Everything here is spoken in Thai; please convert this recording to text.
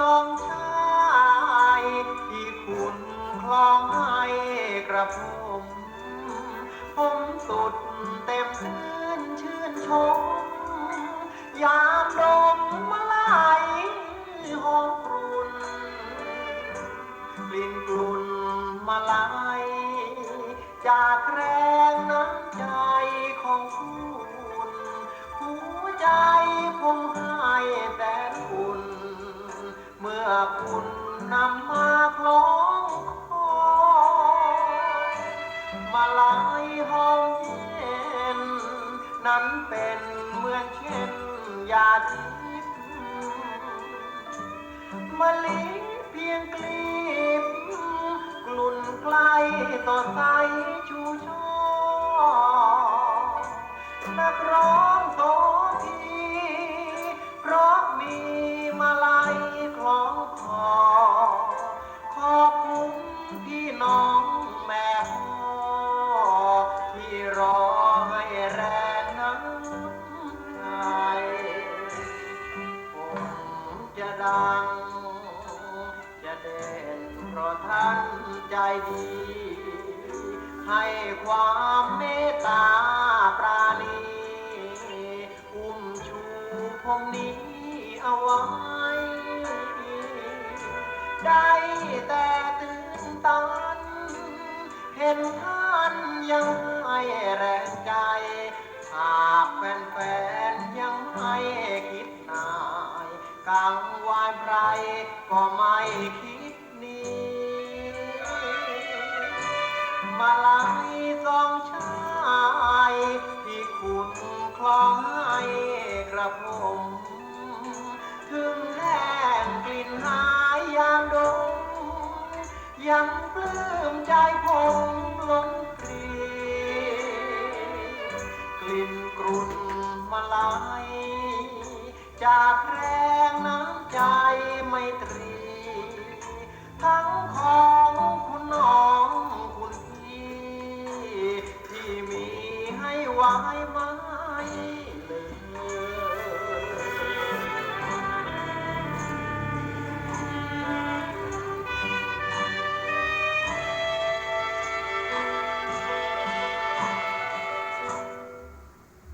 สองชายที่คุณคลองให้กระผมผมสุดเต็มชื่นชื่นชม ยามดมมาไหลหอมกลุ่นกลิ่นกลุ่นมาไหลจากแรงน้ำใจของคุณหัวใจ เมื่อคุณนำมาคล้องคอมาลายห้อมเย็น นั้นเป็นเหมือนเช่นยาทิพย์มะลิเพียงกลีบ กลุ่นใกล้ต่อใสชูช่อ ดัง จะเด่นเพราะท่านใจดี ให้ความเมตตาปราณีอุ้มชูผมนี้เอาไว้ ได้แต่ตื่นตัน เห็นท่านยังให้แรงใจ ก็ไม่คิดหนี้มาลายสองชายที่คุณคล้องให้กระผมถึงแห้งกลิ่นหายยามดมยังปลื้มใจผมล้นปรีกลิ่นกรุ่นมาลายจากแรงน้ำ ใจไม่ตรี ทั้งขอ